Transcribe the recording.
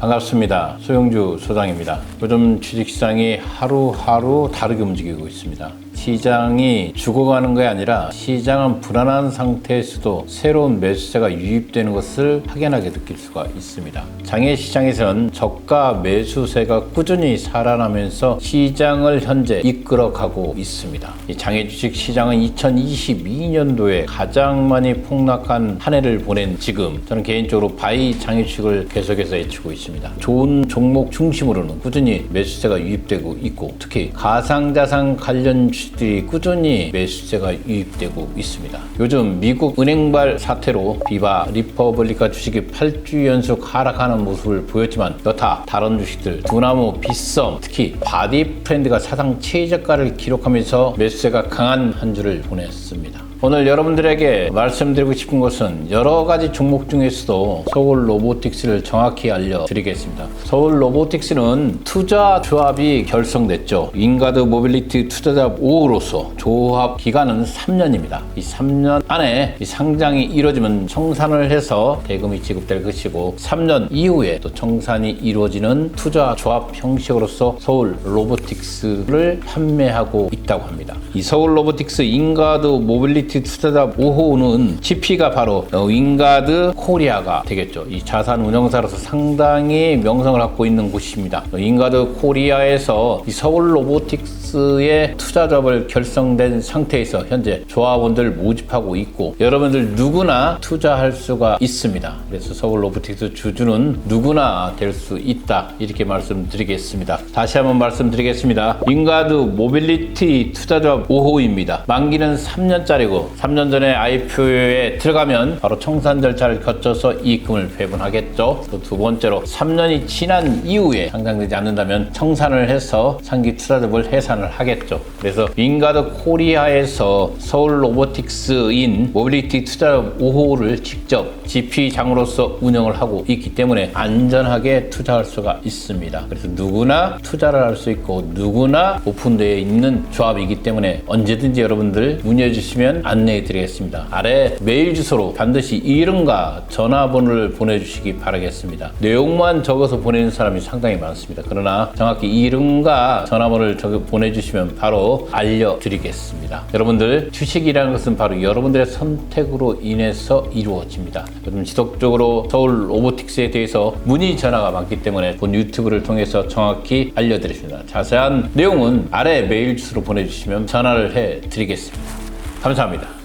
반갑습니다. 소영주 소장입니다. 요즘 주식시장이 하루하루 다르게 움직이고 있습니다. 시장이 죽어가는 게 아니라 시장은 불안한 상태에서도 새로운 매수세가 유입되는 것을 확연하게 느낄 수가 있습니다. 장외 시장에서는 저가 매수세가 꾸준히 살아나면서 시장을 현재 이끌어가고 있습니다. 이 장외 주식 시장은 2022년도에 가장 많이 폭락한 한 해를 보낸 지금 저는 개인적으로 바이 장외 주식을 계속해서 애치고 있습니다. 좋은 종목 중심으로는 꾸준히 매수세가 유입되고 있고 특히 가상자산 관련 주식 들이 꾸준히 매수세가 유입되고 있습니다. 요즘 미국 은행발 사태로 비바 리퍼블리카 주식이 8주 연속 하락하는 모습을 보였지만 여타 다른 주식들 두나무 빗썸 특히 바디 프렌드가 사상 최저가를 기록하면서 매수세가 강한 한 주를 보냈습니다. 오늘 여러분들에게 말씀드리고 싶은 것은 여러 가지 종목 중에서도 서울 로보틱스를 정확히 알려드리겠습니다. 서울 로보틱스는 투자 조합이 결성됐죠. 윙가드 모빌리티 투자자 5호로서 조합 기간은 3년입니다. 이 3년 안에 이 상장이 이루어지면 청산을 해서 대금이 지급될 것이고 3년 이후에 또 청산이 이루어지는 투자 조합 형식으로서 서울 로보틱스를 판매하고 있다고 합니다. 이 서울 로보틱스 윙가드 모빌리티 투자자 5호는 GP가 바로 어, 윙가드 코리아가 되겠죠. 이 자산 운영사로서 상당히 명성을 갖고 있는 곳입니다. 어, 윙가드 코리아에서 이 서울 로보틱스의 투자조합을 결성된 상태에서 현재 조합원들 모집하고 있고 여러분들 누구나 투자할 수가 있습니다. 그래서 서울 로보틱스 주주는 누구나 될 수 있다 이렇게 말씀드리겠습니다. 다시 한번 말씀드리겠습니다. 윙가드 모빌리티 투자조합 5호입니다. 만기는 3년짜리고 3년 전에 IPO에 들어가면 바로 청산 절차를 거쳐서 이익금을 배분하겠죠. 또 두 번째로 3년이 지난 이후에 상장되지 않는다면 청산을 해서 상기 투자자금을 해산을 하겠죠. 그래서 윙가드 코리아에서 서울 로보틱스인 모빌리티 투자 5호를 직접 GP장으로서 운영을 하고 있기 때문에 안전하게 투자할 수가 있습니다. 그래서 누구나 투자를 할 수 있고 누구나 오픈되어 있는 조합이기 때문에 언제든지 여러분들 문의해 주시면 안내해 드리겠습니다. 아래 메일 주소로 반드시 이름과 전화번호를 보내주시기 바라겠습니다. 내용만 적어서 보내는 사람이 상당히 많습니다. 그러나 정확히 이름과 전화번호를 적어 보내주시면 바로 알려드리겠습니다. 여러분들 주식이라는 것은 바로 여러분들의 선택으로 인해서 이루어집니다. 여러분 지속적으로 서울 로보틱스에 대해서 문의 전화가 많기 때문에 본 유튜브를 통해서 정확히 알려드리겠습니다. 자세한 내용은 아래 메일 주소로 보내주시면 전화를 해 드리겠습니다. 감사합니다.